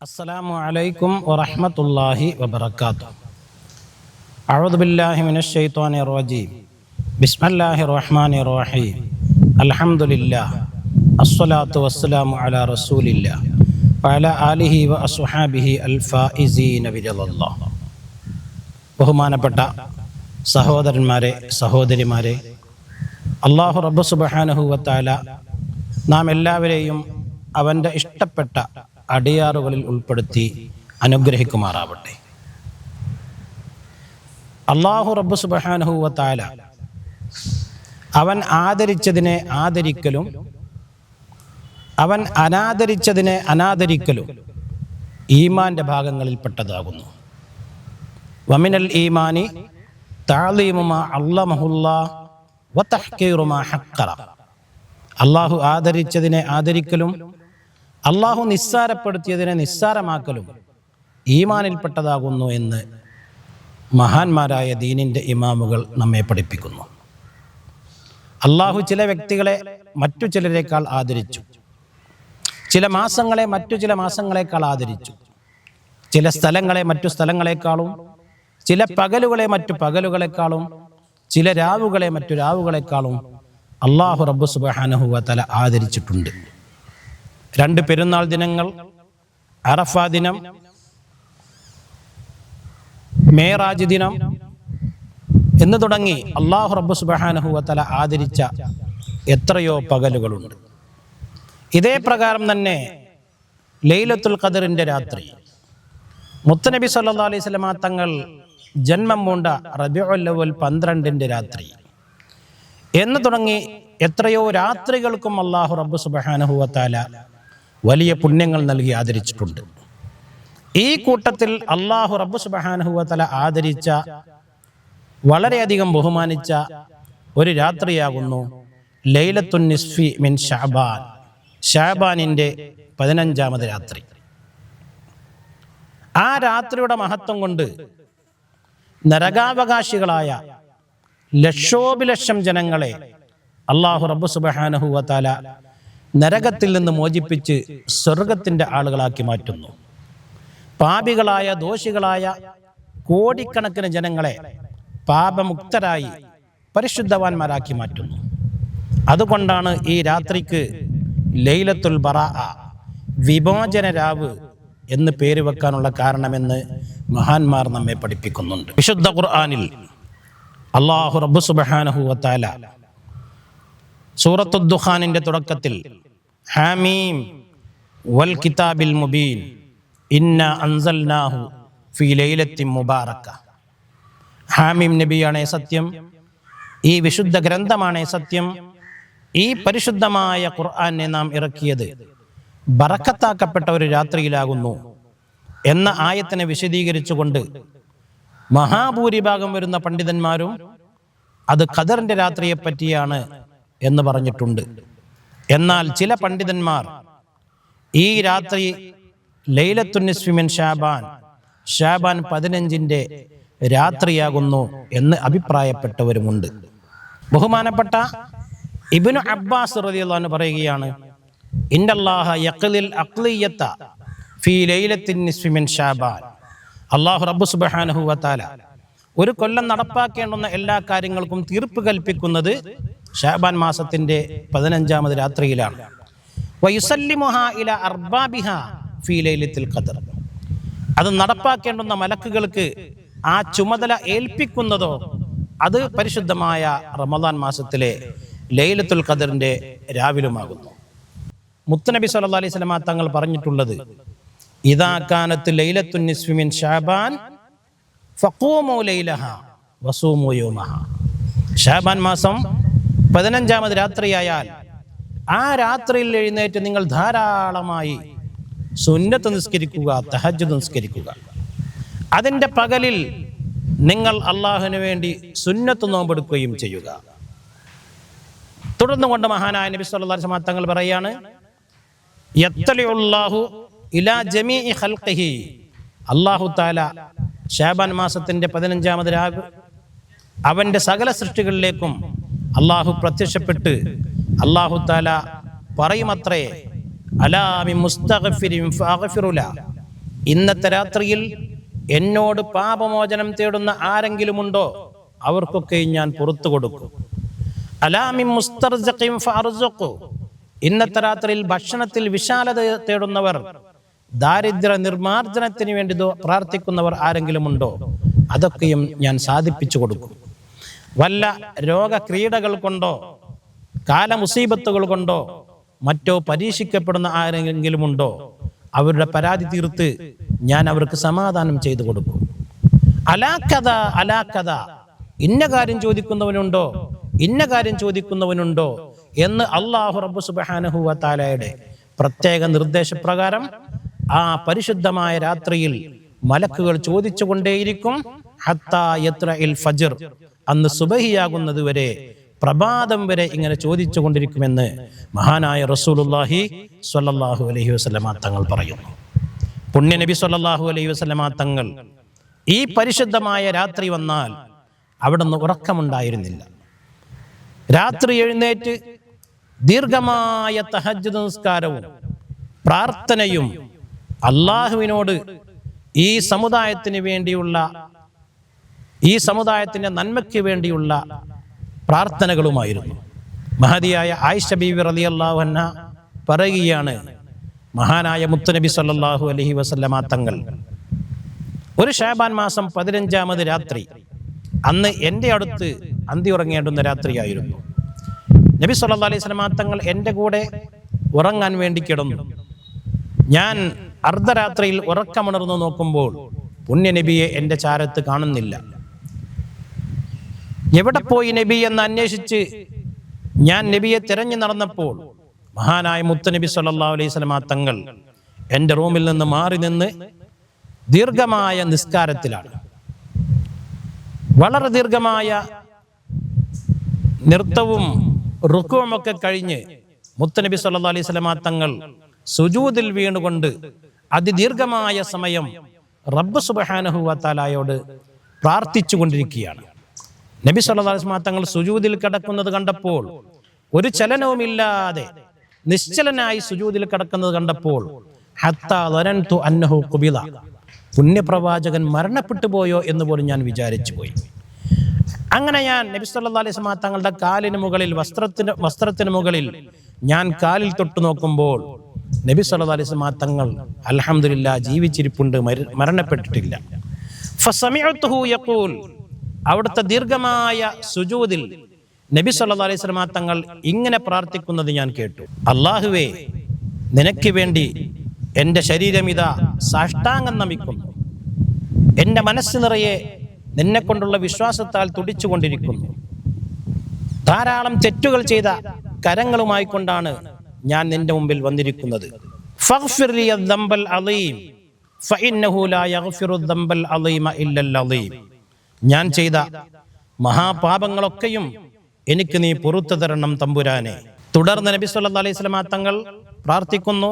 السلام عليكم ورحمة الله وبركاته أعوذ بالله من الشيطان الرجيم بسم الله الرحمن الرحيم الحمد لله الصلاة والسلام على رسول الله وعلى آله وأصحابه الفائزين برضا الله ബഹുമാനപ്പെട്ട സഹോദരന്മാരെ സഹോദരിമാരെ അള്ളാഹു റബ്ബ് സുബഹാനഹുവത്താല നാം എല്ലാവരെയും അവൻ്റെ ഇഷ്ടപ്പെട്ട അടിയാറുകളിൽ ഉൾപ്പെടുത്തി അനുഗ്രഹിക്കുമാറാവട്ടെ. അള്ളാഹു റബ്ബ് സുബഹാനഹുവത്താല അവൻ ആദരിച്ചതിനെ ആദരിക്കലും അവൻ അനാദരിച്ചതിനെ അനാദരിക്കലും ഈമാന്റെ ഭാഗങ്ങളിൽപ്പെട്ടതാകുന്നു. വമിനൽ ഈമാനി അള്ളാഹു ആദരിച്ചതിനെ ആദരിക്കലും അള്ളാഹു നിസ്സാരപ്പെടുത്തിയതിനെ നിസ്സാരമാക്കലും ഈമാനിൽപ്പെട്ടതാകുന്നു എന്ന് മഹാന്മാരായ ദീനിന്റെ ഇമാമുകൾ നമ്മെ പഠിപ്പിക്കുന്നു. അള്ളാഹു ചില വ്യക്തികളെ മറ്റു ചിലരേക്കാൾ ആദരിച്ചു. ചില മാസങ്ങളെ മറ്റു ചില മാസങ്ങളെക്കാൾ ആദരിച്ചു. ചില സ്ഥലങ്ങളെ മറ്റു സ്ഥലങ്ങളെക്കാളും ചില പകലുകളെ മറ്റു പകലുകളെക്കാളും ചില രാവുകളെ മറ്റു രാവുകളെക്കാളും അള്ളാഹു റബ്ബു സുബാനഹുവ തല ആദരിച്ചിട്ടുണ്ട്. രണ്ട് പെരുന്നാൾ ദിനങ്ങൾ അറഫ ദിനം മേറാജ് ദിനം എന്ന് തുടങ്ങി അള്ളാഹു റബ്ബു സുബാനഹുവ തല ആദരിച്ച എത്രയോ പകലുകളുണ്ട്. ഇതേ പ്രകാരം തന്നെ ലൈലത്തുൽ ഖദറിന്റെ രാത്രി മുത്തനബി സല്ലാ അലൈഹി സ്വലമാ തങ്ങൾ ജന്മം പൂണ്ട റബിഉല്ലവൽ പന്ത്രണ്ടിന്റെ രാത്രി എന്ന് തുടങ്ങി എത്രയോ രാത്രികൾക്കും അള്ളാഹു റബ്ബു സുബഹാനഹുവത്താല വലിയ പുണ്യങ്ങൾ നൽകി ആദരിച്ചിട്ടുണ്ട്. ഈ കൂട്ടത്തിൽ അള്ളാഹു റബ്ബ് സുബാനുഹുവല ആദരിച്ച വളരെയധികം ബഹുമാനിച്ച ഒരു രാത്രിയാകുന്നു ലൈലത്തുൻ നിസ്ഫി മിൻ ഷാബാൻ ഷാബാനിന്റെ പതിനഞ്ചാമത് രാത്രി. ആ രാത്രിയുടെ മഹത്വം കൊണ്ട് നരകാവകാശികളായ ലക്ഷോപിലക്ഷം ജനങ്ങളെ അള്ളാഹു റബ്ബു സുബഹാനഹുവത്താല നരകത്തിൽ നിന്ന് മോചിപ്പിച്ച് സ്വർഗത്തിന്റെ ആളുകളാക്കി മാറ്റുന്നു. പാപികളായ ദോഷികളായ കോടിക്കണക്കിന് ജനങ്ങളെ പാപമുക്തരായി പരിശുദ്ധവാന്മാരാക്കി മാറ്റുന്നു. അതുകൊണ്ടാണ് ഈ രാത്രിക്ക് ലൈലത്തുൽ ബറ വിമോചന രാവ് എന്ന് പേര് വെക്കാനുള്ള കാരണമെന്ന് മഹാന്മാർ നമ്മെ പഠിപ്പിക്കുന്നുണ്ട്. വിശുദ്ധ ഖുർആാനിൽ അള്ളാഹു റബ്ബു സുബഹാനഹു വത്താല സൂറത്തുദ്ദുഖാനിന്റെ തുടക്കത്തിൽ ഹാമീം. വൽ കിതാബിൽ മുബീൻ. ഇന്ന അൻസൽനാഹു ഫി ലൈലത്തി മുബാറക്ക. ഹാമീം നബിയാണേ സത്യം. ഈ വിശുദ്ധ ഗ്രന്ഥമാണേ സത്യം. ഈ പരിശുദ്ധമായ ഖുർആനെ നാം ഇറക്കിയത് ബറക്കത്താക്കപ്പെട്ട ഒരു രാത്രിയിലാകുന്നു എന്ന ആയത്തിനെ വിശദീകരിച്ചുകൊണ്ട് മഹാഭൂരിഭാഗം വരുന്ന പണ്ഡിതന്മാരും അത് ഖദറിന്റെ രാത്രിയെ പറ്റിയാണ് എന്ന് പറഞ്ഞിട്ടുണ്ട്. എന്നാൽ ചില പണ്ഡിതന്മാർ ഈ രാത്രി ലൈലത്തുനിസ്വിമിൻ ഷാബാൻ ഷാബാൻ പതിനഞ്ചിന്റെ രാത്രിയാകുന്നു എന്ന് അഭിപ്രായപ്പെട്ടവരുമുണ്ട്. ബഹുമാനപ്പെട്ട ഇബിനു അബ്ബാസ് റളിയല്ലാഹു പറയുകയാണ് ഇന്നല്ലാഹ യഖ്ലിൽ അഖ്ലിയത്ത ഫീ ലൈലത്തിൻ നിസ്ഫി മിൻ ഷാബാൻ. അല്ലാഹു റബ്ബു ഒരു കൊല്ലം നടപ്പാക്കേണ്ടുന്ന എല്ലാ കാര്യങ്ങൾക്കും തീർപ്പ് കൽപ്പിക്കുന്നത് ഷാബാൻ മാസത്തിന്റെ പതിനഞ്ചാമത് രാത്രിയിലാണ്. അത് നടപ്പാക്കേണ്ടുന്ന മലക്കുകൾക്ക് ആ ചുമതല ഏൽപ്പിക്കുന്നതോ അത് പരിശുദ്ധമായ റമദാൻ മാസത്തിലെ ലൈലത്തുൽ ഖദറിന്റെ രാവിലുമാകുന്നു. മുത്തനബി സല്ല അലൈഹി സ്വലാ തങ്ങൾ പറഞ്ഞിട്ടുള്ളത് ഇദാ കാനത്ത് ലൈലത്തുൻ നിസ്വിമിൻ ഷാബാൻ ഫക്കൂമോ ലൈലഹ വസൂമു യോമഹ. ഷാബാൻ മാസം പതിനഞ്ചാമത് രാത്രിയായാൽ ആ രാത്രിയിൽ എഴുന്നേറ്റ് നിങ്ങൾ ധാരാളമായി സുന്നത്ത് നിസ്കരിക്കുക തഹജ് നിസ്കരിക്കുക. അതിന്റെ പകലിൽ നിങ്ങൾ അള്ളാഹുവിന് വേണ്ടി സുന്നത്ത് നോമ്പെടുക്കുകയും ചെയ്യുക. തുടർന്നു കൊണ്ട് മഹാനായ നബി വസല്ലം തങ്ങൾ പറയാണ് യത്തലിയുള്ളാഹു ഇലാ ജമീഇ ഖൽഖിഹി. അല്ലാഹു തആല ഷാബാൻ മാസത്തിന്റെ പതിനഞ്ചാമത് രാവ് അവന്റെ സകല സൃഷ്ടികളിലേക്കും അള്ളാഹു പ്രത്യക്ഷപ്പെട്ട് അള്ളാഹു താല പറയുമത്രേ അലാമി ഇന്നത്തെ രാത്രിയിൽ എന്നോട് പാപമോചനം തേടുന്ന ആരെങ്കിലും ഉണ്ടോ അവർക്കൊക്കെ ഞാൻ പുറത്തു കൊടുക്കും. അലാമിം മുസ്തർജഖിം. ഇന്നത്തെ രാത്രിയിൽ ഭക്ഷണത്തിൽ വിശാലത തേടുന്നവർ ദാരിദ്ര്യ നിർമാർജനത്തിന് വേണ്ടി പ്രാർത്ഥിക്കുന്നവർ ആരെങ്കിലും ഉണ്ടോ അതൊക്കെയും ഞാൻ സാധിപ്പിച്ചു കൊടുക്കും. വല്ല രോഗക്രീഡകൾ കൊണ്ടോ കാലമുസീബത്തുകൾ കൊണ്ടോ മറ്റോ പരീക്ഷിക്കപ്പെടുന്ന ആരെങ്കിലും ഉണ്ടോ അവരുടെ പരാതി തീർത്ത് ഞാൻ അവർക്ക് സമാധാനം ചെയ്തു കൊടുക്കും. അലാക്കഥ അലാക്കഥ ഇന്ന കാര്യം ചോദിക്കുന്നവനുണ്ടോ ഇന്ന കാര്യം ചോദിക്കുന്നവനുണ്ടോ എന്ന് അള്ളാഹു റബ്ബു സുബാനഹുവ താലയുടെ പ്രത്യേക നിർദ്ദേശപ്രകാരം ആ പരിശുദ്ധമായ രാത്രിയിൽ മലക്കുകൾ ചോദിച്ചുകൊണ്ടേയിരിക്കും ഹത്താ ഫജർ. അന്ന് സുബഹിയാകുന്നത് വരെ പ്രഭാതം വരെ ഇങ്ങനെ ചോദിച്ചു കൊണ്ടിരിക്കുമെന്ന് മഹാനായ റസൂലുല്ലാഹി സ്വല്ലല്ലാഹു അലൈഹി വസല്ലമ തങ്ങൾ പറയുന്നു. പുണ്യ നബി സ്വല്ലല്ലാഹു അലൈഹി വസല്ലമ തങ്ങൾ ഈ പരിശുദ്ധമായ രാത്രി വന്നാൽ അവിടെ നിന്ന് ഉറക്കമുണ്ടായിരുന്നില്ല. രാത്രി എഴുന്നേറ്റ് ദീർഘമായ തഹജ് നമസ്കാരവും പ്രാർത്ഥനയും അള്ളാഹുവിനോട് ഈ സമുദായത്തിന് വേണ്ടിയുള്ള ഈ സമുദായത്തിന്റെ നന്മയ്ക്ക് വേണ്ടിയുള്ള പ്രാർത്ഥനകളുമായിരുന്നു. മഹതിയായ ആയിഷ ബീവി റളിയല്ലാഹു അൻഹ പറയുകയാണ് മഹാനായ മുത്തുനബി സല്ലാഹു അലഹി വസല്ലമ തങ്ങൾ ഒരു ഷാബാൻ മാസം പതിനഞ്ചാമത് രാത്രി അന്ന് എന്റെ അടുത്ത് അന്തി ഉറങ്ങേണ്ടുന്ന രാത്രിയായിരുന്നു. നബി സല്ലാ അലൈഹി വസല്ലമ തങ്ങൾ എന്റെ കൂടെ ഉറങ്ങാൻ വേണ്ടി കിടന്നു. ഞാൻ അർദ്ധരാത്രിയിൽ ഉറക്കമുണർന്നു നോക്കുമ്പോൾ പുണ്യനബിയെ എന്റെ ചാരത്ത് കാണുന്നില്ല. എവിടെ പോയി നബി എന്ന് അന്വേഷിച്ച്? ഞാൻ നബിയെ തിരഞ്ഞു നടന്നപ്പോൾ മഹാനായ മുത്തനബി സല്ലാ അലൈഹി വസല്ലമ തങ്ങൾ എന്റെ റൂമിൽ നിന്ന് മാറി നിന്ന് ദീർഘമായ നിസ്കാരത്തിലാണ്. വളരെ ദീർഘമായ നൃത്തവും റുക്കുവും ഒക്കെ കഴിഞ്ഞ് മുത്തനബി സല്ലാ അലൈഹി വസല്ലമ തങ്ങൾ സുജൂതിൽ വീണുകൊണ്ട് അതിദീർഘമായ സമയം റബ്ബ് സുബ്ഹാനഹു വതആലയോട് പ്രാർത്ഥിച്ചു കൊണ്ടിരിക്കുകയാണ് നബി വസല്ലം തങ്ങൾ സുജൂദിൽ കിടക്കുന്നത് കണ്ടപ്പോൾ ഒരു ചലനവുമില്ലാതെ നിശ്ചലനായി സുജൂദിൽ കിടക്കുന്നത് കണ്ടപ്പോൾ അന്നഹു ഖുബില പുണ്യപ്രവാചകൻ മരണപ്പെട്ടു പോയോ എന്ന് പോലും ഞാൻ വിചാരിച്ചു പോയി. അങ്ങനെ ഞാൻ നബി സല്ലല്ലാഹു അലൈഹി വസല്ലം തങ്ങളുടെ കാലിന് മുകളിൽ വസ്ത്രത്തിന് വസ്ത്രത്തിന് മുകളിൽ ഞാൻ കാലിൽ തൊട്ടു നോക്കുമ്പോൾ നബി അലൈഹി വസല്ലം തങ്ങൾ അൽഹംദുലില്ലാ ജീവിച്ചിരിപ്പുണ്ട് മരണപ്പെട്ടിട്ടില്ല. അവിടുത്തെ ദീർഘമായ സുജൂതിൽ നബി സല്ലല്ലാഹു അലൈഹി വസല്ലം തങ്ങൾ ഇങ്ങനെ പ്രാർത്ഥിക്കുന്നത് ഞാൻ കേട്ടു. അള്ളാഹുവേ നിനക്ക് വേണ്ടി എന്റെ ഇതാ സാഷ്ടാംഗം നമിക്കുന്നു. എന്റെ മനസ്സ് നിറയെ നിന്നെ കൊണ്ടുള്ള വിശ്വാസത്താൽ തുടിച്ചുകൊണ്ടിരിക്കുന്നു. ധാരാളം തെറ്റുകൾ ചെയ്ത കരങ്ങളുമായി കൊണ്ടാണ് ഞാൻ നിന്റെ മുമ്പിൽ വന്നിരിക്കുന്നത്. ഫഗ്ഫിർ ലി അദ്ദംബൽ അളീം ഫഇന്നഹു ലാ യഗ്ഫിറു അളീമ ഇല്ലൽ അളീം ഞാൻ ചെയ്ത മഹാപാപങ്ങളൊക്കെയും എനിക്ക് നീ പുറത്തു തരണം തമ്പുരാനെ. തുടർന്ന് നബി സല്ലല്ലാഹു അലൈഹി സ്വലാ തങ്ങൾ പ്രാർത്ഥിക്കുന്നു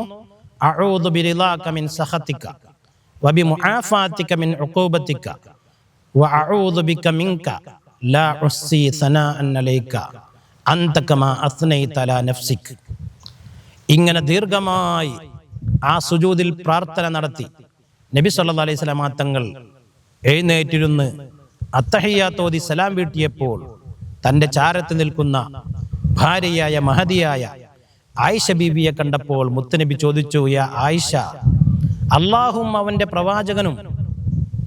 ഇങ്ങനെ ദീർഘമായി ആ സുജൂദിൽ പ്രാർത്ഥന നടത്തി നബി സല്ലല്ലാഹു അലൈഹി സ്വലാ തങ്ങൾ എഴുന്നേറ്റിരുന്ന് അത്തഹിയാത്തോതി സലാം വീട്ടിയപ്പോൾ തന്റെ ചാരത്ത് നിൽക്കുന്ന ഭാര്യയായ മഹതിയായ ആയിഷ ബീബിയെ കണ്ടപ്പോൾ മുത്തനബി ചോദിച്ചു യാ ആയിഷ അള്ളാഹും അവന്റെ പ്രവാചകനും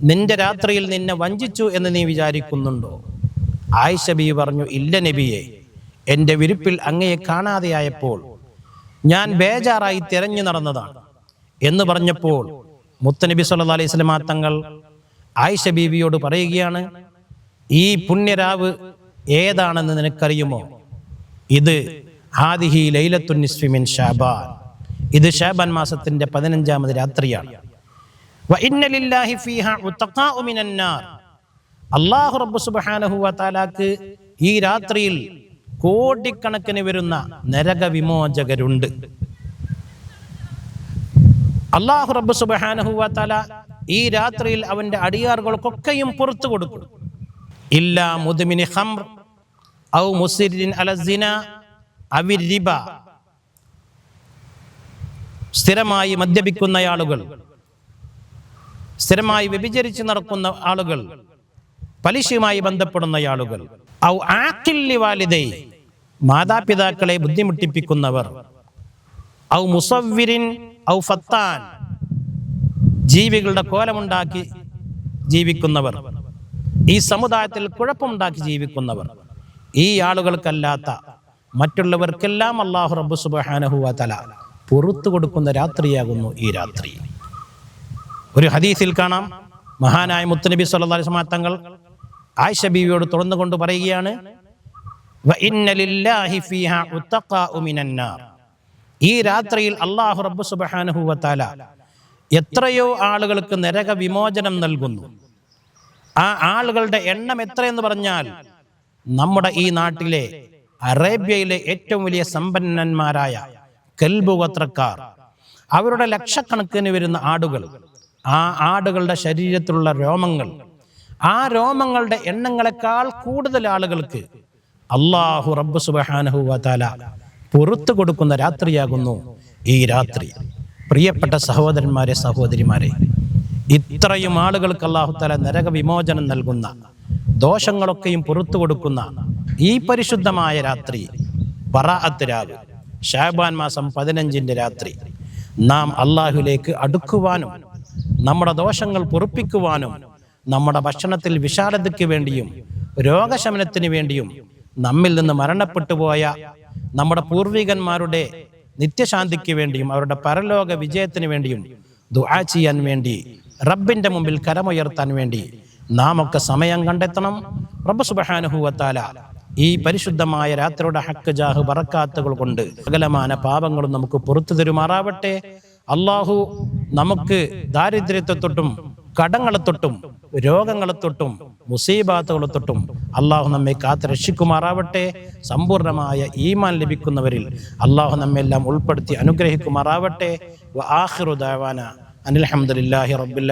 നിന്റെ രാത്രിയിൽ നിന്നെ വഞ്ചിച്ചു എന്ന് നീ വിചാരിക്കുന്നുണ്ടോ? ആയിഷ ബി പറഞ്ഞു ഇല്ല നബിയെ എന്റെ വിരിപ്പിൽ അങ്ങയെ കാണാതെയായപ്പോൾ ഞാൻ ബേജാറായി തിരഞ്ഞു നടന്നതാണ്. എന്ന് പറഞ്ഞപ്പോൾ മുത്തനബി സല്ലാ അലൈഹി സ്വലമാ തങ്ങൾ ആയിഷ ബീവിയോട് പറയുകയാണ് ഈ പുണ്യരാവ് ഏതാണെന്ന് നിനക്കറിയുമോ? ഇത് ഹാദിഹി ലൈലത്തുൻ നിസ്ഫിമിൻ ഷാബാൻ. ഇത് ഷാബാൻ മാസത്തിന്റെ പതിനഞ്ചാമത് രാത്രിയാണ്. അല്ലാഹു റബ്ബ് വ തആലാക്ക് ഈ രാത്രിയിൽ കോടിക്കണക്കിന് വരുന്ന നരക വിമോചകരുണ്ട്. അള്ളാഹു റബ്ബ് വ തആല ഈ രാത്രിയിൽ അവന്റെ അടിയാറുകൾക്കൊക്കെയും പുറത്തു കൊടുക്കും. ഇല്ല മുദ്മിനി ഖംർ ഔ മുസിരിൻ അല സിന അവിർ റിബ. സ്ഥിരമായി മദ്യപിക്കുന്ന ആളുകൾ സ്ഥിരമായി വ്യഭിചരിച്ച് നടക്കുന്ന ആളുകൾ പലിശയുമായി ബന്ധപ്പെടുന്ന ആളുകൾ. ഔ ആക്കില്ലി വാലിദൈ മാതാപിതാക്കളെ ബുദ്ധിമുട്ടിപ്പിക്കുന്നവർ. ഔ മുസവ്വിരിൻ ഔ ഫത്താൻ. ജീവികളുടെ കോലമുണ്ടാക്കി ജീവിക്കുന്നവർ. ഈ സമുദായത്തിൽ കുഴപ്പമുണ്ടാക്കി ജീവിക്കുന്നവർ. ഈ ആളുകൾക്കല്ലാത്ത മറ്റുള്ളവർക്കെല്ലാം അള്ളാഹു റബ്ബു സുബാനഹുവ തല പുറത്തു കൊടുക്കുന്ന രാത്രിയാകുന്നു ഈ രാത്രി. ഒരു ഹദീസിൽ കാണാം. മഹാനായ മുത്തുനബി വസല്ലം തങ്ങൾ ആയിഷ ബീവിയോട് തുറന്നുകൊണ്ട് പറയുകയാണ് "വ ഇന്ന ലില്ലാഹി ഫീഹാ ഉത്തഖാഉ മിനൻ ഈ രാത്രിയിൽ അള്ളാഹു റബ്ബു സുബ്ഹാനഹു വ തആല എത്രയോ ആളുകൾക്ക് നരക വിമോചനം നൽകുന്നു. ആ ആളുകളുടെ എണ്ണം എത്രയെന്ന് പറഞ്ഞാൽ നമ്മുടെ ഈ നാട്ടിലെ അറേബ്യയിലെ ഏറ്റവും വലിയ സമ്പന്നന്മാരായ കെൽബുഗോത്രക്കാർ അവരുടെ ലക്ഷക്കണക്കിന് വരുന്ന ആടുകൾ ആ ആടുകളുടെ ശരീരത്തിലുള്ള രോമങ്ങൾ ആ രോമങ്ങളുടെ എണ്ണങ്ങളെക്കാൾ കൂടുതൽ ആളുകൾക്ക് അള്ളാഹു റബ്ബ് സുബഹാനഹു താല പുറത്തു കൊടുക്കുന്ന രാത്രിയാകുന്നു. ഈ രാത്രി പ്രിയപ്പെട്ട സഹോദരന്മാരെ സഹോദരിമാരെ ഇത്രയും ആളുകൾക്ക് അള്ളാഹു താല നരക വിമോചനം നൽകുന്ന ദോഷങ്ങളൊക്കെയും പുറത്തു കൊടുക്കുന്ന ഈ പരിശുദ്ധമായ രാത്രി പറാഅത്ത് രാവ് ഷാബാൻ മാസം പതിനഞ്ചിന്റെ രാത്രി നാം അള്ളാഹുലേക്ക് അടുക്കുവാനും നമ്മുടെ ദോഷങ്ങൾ പൊറുപ്പിക്കുവാനും നമ്മുടെ ഭക്ഷണത്തിൽ വിശാലതയ്ക്ക് വേണ്ടിയും രോഗശമനത്തിന് വേണ്ടിയും നമ്മിൽ നിന്ന് മരണപ്പെട്ടു പോയ നമ്മുടെ പൂർവികന്മാരുടെ നിത്യശാന്തിക്ക് വേണ്ടിയും അവരുടെ പരലോക വിജയത്തിന് വേണ്ടിയും ദുആ ചെയ്യാൻ വേണ്ടി റബ്ബിന്റെ മുമ്പിൽ കരമുയർത്താൻ വേണ്ടി നാം ഒക്കെ സമയം കണ്ടെത്തണം. റബ്ബ് സുബഹാനുഹൂവത്താല ഈ പരിശുദ്ധമായ രാത്രിയുടെ ഹക്ക് ജാഹ് ബറക്കാത്തുകൾ കൊണ്ട് സകലമാന പാപങ്ങളും നമുക്ക് പുറത്തു തരുമാറാവട്ടെ. അള്ളാഹു നമുക്ക് ദാരിദ്ര്യത്തെ തൊട്ടും കടങ്ങളെ തൊട്ടും രോഗങ്ങളെ തൊട്ടും മുസീബാത്തുകളെ തൊട്ടും അള്ളാഹു നമ്മെ കാത്ത് രക്ഷിക്കുമാറാവട്ടെ. സമ്പൂർണമായ ഈമാൻ ലഭിക്കുന്നവരിൽ അള്ളാഹു നമ്മെല്ലാം ഉൾപ്പെടുത്തി അനുഗ്രഹിക്കുമാറാവട്ടെ. വ ആഖിറു ദഅവാന അനിൽ ഹംദുലില്ലാഹി റബ്ബിൽ